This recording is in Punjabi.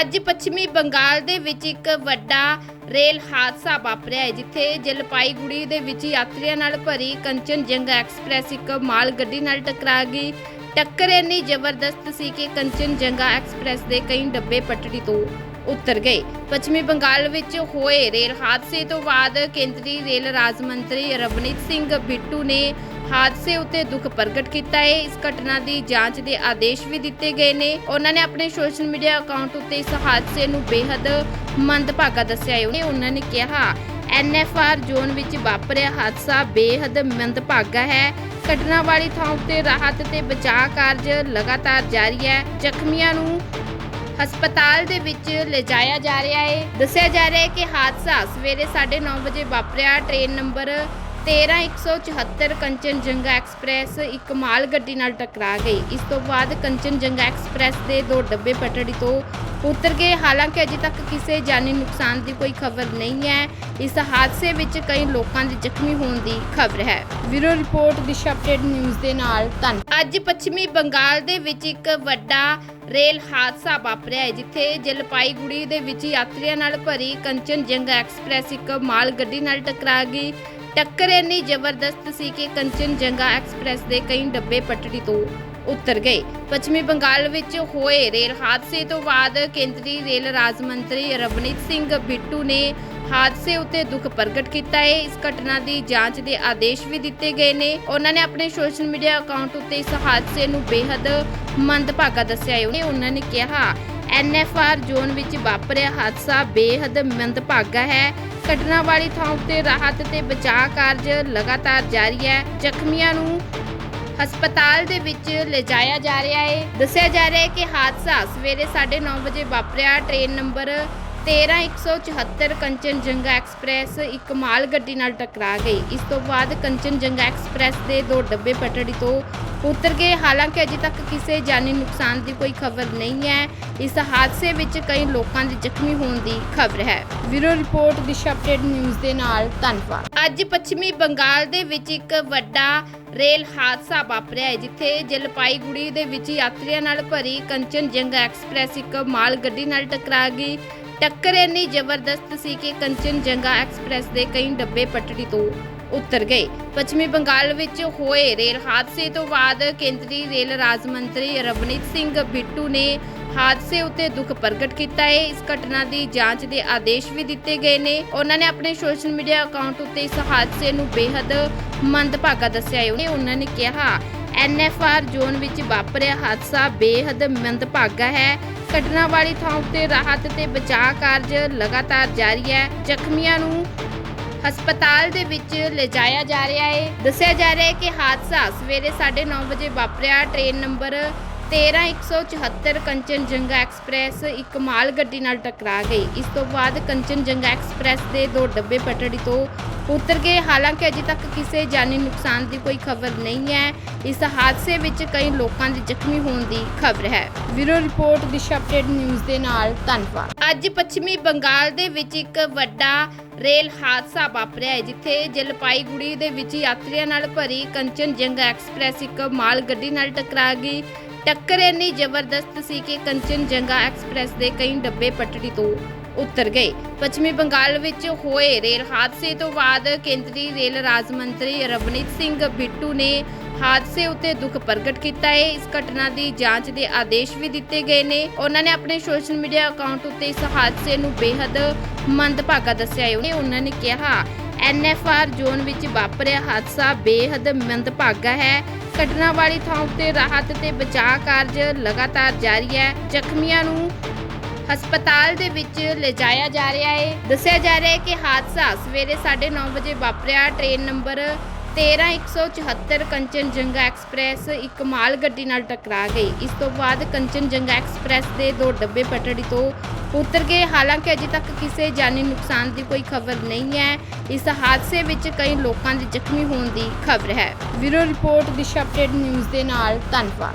ਅੱਜ ਪੱਛਮੀ ਬੰਗਾਲ ਦੇ ਵਿੱਚ ਇੱਕ ਵੱਡਾ ਰੇਲ ਹਾਦਸਾ ਵਾਪਰਿਆ ਹੈ, ਜਿੱਥੇ ਜਲਪਾਈਗੁੜੀ ਦੇ ਵਿੱਚ ਯਾਤਰੀਆਂ ਨਾਲ ਭਰੀ ਕੰਚਨਜੰਗਾ ਐਕਸਪ੍ਰੈਸ ਇੱਕ ਮਾਲ ਗੱਡੀ ਨਾਲ ਟਕਰਾ ਗਈ। ਟੱਕਰ ਇੰਨੀ ਜ਼ਬਰਦਸਤ ਸੀ ਕਿ ਕੰਚਨਜੰਗਾ ਐਕਸਪ੍ਰੈਸ ਦੇ ਕਈ ਡੱਬੇ ਪਟੜੀ ਤੋਂ ਉਤਰ ਗਏ। ਪੱਛਮੀ ਬੰਗਾਲ ਵਿੱਚ ਹੋਏ ਰੇਲ ਹਾਦਸੇ ਤੋਂ ਬਾਅਦ ਕੇਂਦਰੀ ਰੇਲ ਰਾਜ ਮੰਤਰੀ ਰਵਨੀਤ ਸਿੰਘ ਬਿੱਟੂ ਨੇ ਹਾਦਸੇ ਉੱਤੇ ਦੁੱਖ ਪ੍ਰਗਟ ਕੀਤਾ ਹੈ। ਇਸ ਘਟਨਾ ਦੀ ਜਾਂਚ ਦੇ ਆਦੇਸ਼ ਵੀ ਦਿੱਤੇ ਗਏ ਨੇ। ਉਹਨਾਂ ਨੇ ਆਪਣੇ ਸੋਸ਼ਲ ਮੀਡੀਆ ਅਕਾਊਂਟ ਉੱਤੇ ਇਸ ਹਾਦਸੇ ਨੂੰ ਬੇहद ਮੰਦਭਾਗਾ ਦੱਸਿਆ ਹੈ। ਉਹਨਾਂ ਨੇ ਕਿਹਾ ਐਨਐਫਆਰ ਜ਼ੋਨ ਵਿੱਚ ਵਾਪਰਿਆ ਹਾਦਸਾ ਬੇहद ਮੰਦਭਾਗਾ ਹੈ। ਘਟਨਾ ਵਾਲੀ ਥਾਂ ਉੱਤੇ ਰਾਹਤ ਤੇ ਬਚਾਅ ਕਾਰਜ ਲਗਾਤਾਰ ਜਾਰੀ ਹੈ। ਜ਼ਖਮੀਆਂ ਨੂੰ ਹਸਪਤਾਲ ਦੇ ਵਿੱਚ ਲਿਜਾਇਆ ਜਾ ਰਿਹਾ ਹੈ। ਦੱਸਿਆ ਜਾ ਰਿਹਾ ਹੈ ਕਿ ਹਾਦਸਾ ਸਵੇਰੇ 9:30 ਵਜੇ ਵਾਪਰਿਆ। ਟ੍ਰੇਨ ਨੰਬਰ 13174 ਕੰਚਨਜੰਗਾ ਐਕਸਪ੍ਰੈਸ ਇੱਕ ਮਾਲ ਗੱਡੀ ਨਾਲ ਟਕਰਾ ਗਈ। ਇਸ ਤੋਂ ਬਾਅਦ ਕੰਚਨਜੰਗਾ ਐਕਸਪ੍ਰੈਸ ਦੇ ਦੋ ਡੱਬੇ ਪਟੜੀ ਤੋਂ ਉਤਰ ਗਏ। ਹਾਲਾਂਕਿ ਅਜੇ ਤੱਕ ਕਿਸੇ ਜਾਨੀ ਨੁਕਸਾਨ ਦੀ ਕੋਈ ਖਬਰ ਨਹੀਂ ਹੈ। ਇਸ ਹਾਦਸੇ ਵਿੱਚ ਕਈ ਲੋਕਾਂ ਦੇ ਜ਼ਖਮੀ ਹੋਣ ਦੀ ਖਬਰ ਹੈ। Bureau report, Disha update news ਦੇ ਨਾਲ ਧੰਨ ਅੱਜ ਪੱਛਮੀ ਬੰਗਾਲ ਦੇ ਵਿੱਚ ਇੱਕ ਵੱਡਾ ਰੇਲ ਹਾਦਸਾ ਵਾਪਰਿਆ ਹੈ, ਜਿੱਥੇ ਜਲਪਾਈਗੁੜੀ ਦੇ ਵਿੱਚ ਯਾਤਰੀਆਂ ਨਾਲ ਭਰੀ ਕੰਚਨਜੰਗਾ ਐਕਸਪ੍ਰੈਸ ਇੱਕ ਮਾਲ ਗੱਡੀ ਨਾਲ ਟਕਰਾ ਗਈ। ਟੱਕਰ ਇੰਨੀ ਜ਼ਬਰਦਸਤ ਸੀ ਕਿ ਕੰਚਨਜੰਗਾ ਐਕਸਪ੍ਰੈਸ ਦੇ ਕਈ ਡੱਬੇ ਪਟੜੀ ਤੋਂ ਉਤਰ ਗਏ। ਪੱਛਮੀ ਬੰਗਾਲ ਵਿੱਚ ਹੋਏ ਰੇਲ ਹਾਦਸੇ ਤੋਂ ਬਾਅਦ ਕੇਂਦਰੀ ਰੇਲ ਰਾਜ ਮੰਤਰੀ ਰਵਨੀਤ ਸਿੰਘ ਬਿੱਟੂ ਨੇ ਹਾਦਸੇ ਉੱਤੇ ਦੁੱਖ ਪ੍ਰਗਟ ਕੀਤਾ ਹੈ। ਇਸ ਘਟਨਾ ਦੀ ਜਾਂਚ ਦੇ ਆਦੇਸ਼ ਵੀ ਦਿੱਤੇ ਗਏ ਨੇ। ਉਹਨਾਂ ਨੇ ਆਪਣੇ ਸੋਸ਼ਲ ਮੀਡੀਆ ਅਕਾਊਂਟ ਉੱਤੇ ਇਸ ਹਾਦਸੇ ਨੂੰ ਬੇहद ਮੰਦਭਾਗਾ ਦੱਸਿਆ ਹੈ। ਉਹਨਾਂ ਨੇ ਕਿਹਾ ਐਨਐਫਆਰ ਜ਼ੋਨ ਵਿੱਚ ਵਾਪਰਿਆ ਹਾਦਸਾ ਬੇਹੱਦ ਮੰਦਭਾਗਾ ਹੈ। ਘਟਨਾ ਵਾਲੀ ਥਾਂ ਉੱਤੇ ਰਾਹਤ ਤੇ ਬਚਾਅ ਕਾਰਜ ਲਗਾਤਾਰ ਜਾਰੀ ਹੈ। ਜ਼ਖਮੀਆਂ ਨੂੰ ਹਸਪਤਾਲ ਦੇ ਵਿੱਚ ਲਿਜਾਇਆ ਜਾ ਰਿਹਾ ਹੈ। ਦੱਸਿਆ ਜਾ ਰਿਹਾ ਹੈ ਕਿ ਹਾਦਸਾ ਸਵੇਰੇ 9:30 ਵਜੇ ਵਾਪਰਿਆ। ਟ੍ਰੇਨ ਨੰਬਰ 13174 ਕੰਚਨਜੰਗਾ ਐਕਸਪ੍ਰੈਸ ਇੱਕ ਮਾਲ ਗੱਡੀ ਨਾਲ ਟਕਰਾ ਗਈ। ਇਸ ਤੋਂ ਬਾਅਦ ਕੰਚਨਜੰਗਾ ਐਕਸਪ੍ਰੈਸ ਦੇ ਦੋ ਡੱਬੇ ਪਟੜੀ ਤੋਂ ਉਤਰ ਗਏ। ਹਾਲਾਂਕਿ ਅਜੇ ਤੱਕ ਕਿਸੇ ਜਾਨੀ ਨੁਕਸਾਨ ਦੀ ਕੋਈ ਖਬਰ ਨਹੀਂ ਹੈ। ਇਸ ਹਾਦਸੇ ਵਿੱਚ ਕਈ ਲੋਕਾਂ ਦੇ ਜ਼ਖਮੀ ਹੋਣ ਦੀ ਖਬਰ ਹੈ। Bureau report, Disha update news ਦੇ ਨਾਲ ਧੰਨਵਾਦ। ਅੱਜ ਪੱਛਮੀ ਬੰਗਾਲ ਦੇ ਵਿੱਚ ਇੱਕ ਵੱਡਾ ਰੇਲ ਹਾਦਸਾ ਵਾਪਰਿਆ ਹੈ, ਜਿੱਥੇ ਜਲਪਾਈਗੁੜੀ ਦੇ ਵਿੱਚ ਯਾਤਰੀਆਂ ਨਾਲ ਭਰੀ ਕੰਚਨਜੰਗਾ ਐਕਸਪ੍ਰੈਸ ਇੱਕ ਮਾਲ ਗੱਡੀ ਨਾਲ ਟਕਰਾ ਗਈ। ਟੱਕਰ ਇੰਨੀ ਜ਼ਬਰਦਸਤ ਸੀ ਕਿ ਕੰਚਨਜੰਗਾ ਐਕਸਪ੍ਰੈਸ ਦੇ ਕਈ ਡੱਬੇ ਪਟੜੀ ਤੋਂ ਉੱਤਰ ਗਏ। ਪੱਛਮੀ ਬੰਗਾਲ ਵਿੱਚ ਹੋਏ ਰੇਲ ਹਾਦਸੇ ਤੋਂ ਬਾਅਦ ਕੇਂਦਰੀ ਰੇਲ ਰਾਜ ਮੰਤਰੀ ਰਵਨੀਤ ਸਿੰਘ ਬਿੱਟੂ ਨੇ ਹਾਦਸੇ ਉੱਤੇ ਦੁੱਖ ਪ੍ਰਗਟ ਕੀਤਾ ਹੈ। ਇਸ ਘਟਨਾ ਦੀ ਜਾਂਚ ਦੇ ਆਦੇਸ਼ ਵੀ ਦਿੱਤੇ ਗਏ ਨੇ। ਉਹਨਾਂ ਨੇ ਆਪਣੇ ਸੋਸ਼ਲ ਮੀਡੀਆ ਅਕਾਊਂਟ ਉੱਤੇ ਇਸ ਹਾਦਸੇ ਨੂੰ ਬੇहद ਮੰਦਭਾਗਾ ਦੱਸਿਆ ਹੈ। ਉਹਨਾਂ ਨੇ ਕਿਹਾ ਐਨਐਫਆਰ ਜ਼ੋਨ ਵਿੱਚ ਵਾਪਰਿਆ ਹਾਦਸਾ ਬੇहद ਮੰਦਭਾਗਾ ਹੈ। ਘਟਨਾ ਵਾਲੀ ਥਾਂ ਉੱਤੇ ਰਾਹਤ ਤੇ ਬਚਾਅ ਕਾਰਜ ਲਗਾਤਾਰ ਜਾਰੀ ਹੈ। ਜ਼ਖਮੀਆਂ ਨੂੰ ਹਸਪਤਾਲ ਦੇ ਵਿੱਚ ਲਿਜਾਇਆ ਜਾ ਰਿਹਾ ਹੈ। ਦੱਸਿਆ ਜਾ ਰਿਹਾ ਹੈ ਕਿ ਹਾਦਸਾ ਸਵੇਰੇ 9:30 ਵਜੇ ਵਾਪਰਿਆ। ਟ੍ਰੇਨ ਨੰਬਰ 13174 ਕੰਚਨਜੰਗਾ ਐਕਸਪ੍ਰੈਸ ਇੱਕ ਮਾਲ ਗੱਡੀ ਨਾਲ ਟਕਰਾ ਗਈ। ਇਸ ਤੋਂ ਬਾਅਦ ਕੰਚਨਜੰਗਾ ਐਕਸਪ੍ਰੈਸ ਦੇ ਦੋ ਡੱਬੇ ਪਟੜੀ ਤੋਂ ਉਤਰ ਗਏ। ਹਾਲਾਂਕਿ ਅਜੇ ਤੱਕ ਕਿਸੇ ਜਾਨੀ ਨੁਕਸਾਨ ਦੀ ਕੋਈ ਖਬਰ ਨਹੀਂ ਹੈ। ਇਸ ਹਾਦਸੇ ਵਿੱਚ ਕਈ ਲੋਕਾਂ ਦੇ ਜ਼ਖਮੀ ਹੋਣ ਦੀ ਖਬਰ ਹੈ। Bureau report Disha update news ਦੇ ਨਾਲ ਧੰਨਵਾਦ। ਅੱਜ ਪੱਛਮੀ ਬੰਗਾਲ ਦੇ ਵਿੱਚ ਇੱਕ ਵੱਡਾ ਰੇਲ ਹਾਦਸਾ ਵਾਪਰਿਆ ਹੈ ਜਿੱਥੇ ਜਲਪਾਈਗੁੜੀ ਦੇ ਵਿੱਚ ਯਾਤਰੀਆਂ ਨਾਲ ਭਰੀ ਕੰਚਨਜੰਗਾ ਐਕਸਪ੍ਰੈਸ ਇੱਕ ਮਾਲ ਗੱਡੀ ਨਾਲ ਟਕਰਾ ਗਈ। ਟੱਕਰ ਇੰਨੀ ਜ਼ਬਰਦਸਤ ਸੀ ਕਿ ਕੰਚਨਜੰਗਾ ਐਕਸਪ੍ਰੈਸ ਦੇ ਕਈ ਡੱਬੇ ਪਟੜੀ ਤੋਂ ਉਤਰ ਗਏ। ਪੱਛਮੀ ਬੰਗਾਲ ਵਿੱਚ ਹੋਏ ਰੇਲ ਹਾਦਸੇ ਤੋਂ ਬਾਅਦ ਕੇਂਦਰੀ ਰੇਲ ਰਾਜ ਮੰਤਰੀ ਰਵਨੀਤ ਸਿੰਘ ਬਿੱਟੂ ਨੇ ਹਾਦਸੇ ਉੱਤੇ ਦੁੱਖ ਪ੍ਰਗਟ ਕੀਤਾ ਹੈ। ਇਸ ਘਟਨਾ ਦੀ ਜਾਂਚ ਦੇ ਆਦੇਸ਼ ਵੀ ਦਿੱਤੇ ਗਏ ਨੇ। ਉਹਨਾਂ ਨੇ ਆਪਣੇ ਸੋਸ਼ਲ ਮੀਡੀਆ ਅਕਾਊਂਟ ਉੱਤੇ ਇਸ ਹਾਦਸੇ ਨੂੰ ਬੇहद ਮੰਦਭਾਗਾ ਦੱਸਿਆ ਹੈ। ਉਹਨਾਂ ਨੇ ਕਿਹਾ ਐਨਐਫਆਰ ਜ਼ੋਨ ਵਿੱਚ ਵਾਪਰਿਆ ਹਾਦਸਾ ਬੇਹੱਦ ਮੰਦਭਾਗਾ ਹੈ। ਘਟਨਾ ਵਾਲੀ ਥਾਂ ਉੱਤੇ ਰਾਹਤ ਤੇ ਬਚਾਅ ਕਾਰਜ ਲਗਾਤਾਰ ਜਾਰੀ ਹੈ। ਜ਼ਖਮੀਆਂ ਨੂੰ ਹਸਪਤਾਲ ਦੇ ਵਿੱਚ ਲਿਜਾਇਆ ਜਾ ਰਿਹਾ ਹੈ। ਦੱਸਿਆ ਜਾ ਰਿਹਾ ਹੈ ਕਿ ਹਾਦਸਾ ਸਵੇਰੇ 9:30 ਵਜੇ ਵਾਪਰਿਆ। ਟ੍ਰੇਨ ਨੰਬਰ 13174 ਕੰਚਨਜੰਗਾ ਐਕਸਪ੍ਰੈਸ ਇੱਕ ਮਾਲ ਗੱਡੀ ਨਾਲ ਟਕਰਾ ਗਈ। ਇਸ ਤੋਂ ਬਾਅਦ ਕੰਚਨਜੰਗਾ ਐਕਸਪ੍ਰੈਸ ਦੇ ਦੋ ਡੱਬੇ ਪਟੜੀ ਤੋਂ ਉਤਰ ਗਏ। ਹਾਲਾਂਕਿ ਅਜੇ ਤੱਕ ਕਿਸੇ ਜਾਨੀ ਨੁਕਸਾਨ ਦੀ ਕੋਈ ਖਬਰ ਨਹੀਂ ਹੈ। ਇਸ ਹਾਦਸੇ ਵਿੱਚ ਕਈ ਲੋਕਾਂ ਦੇ ਜ਼ਖਮੀ ਹੋਣ ਦੀ ਖਬਰ ਹੈ। Bureau report, Disha update news ਦੇ ਨਾਲ, ਧੰਨਵਾਦ।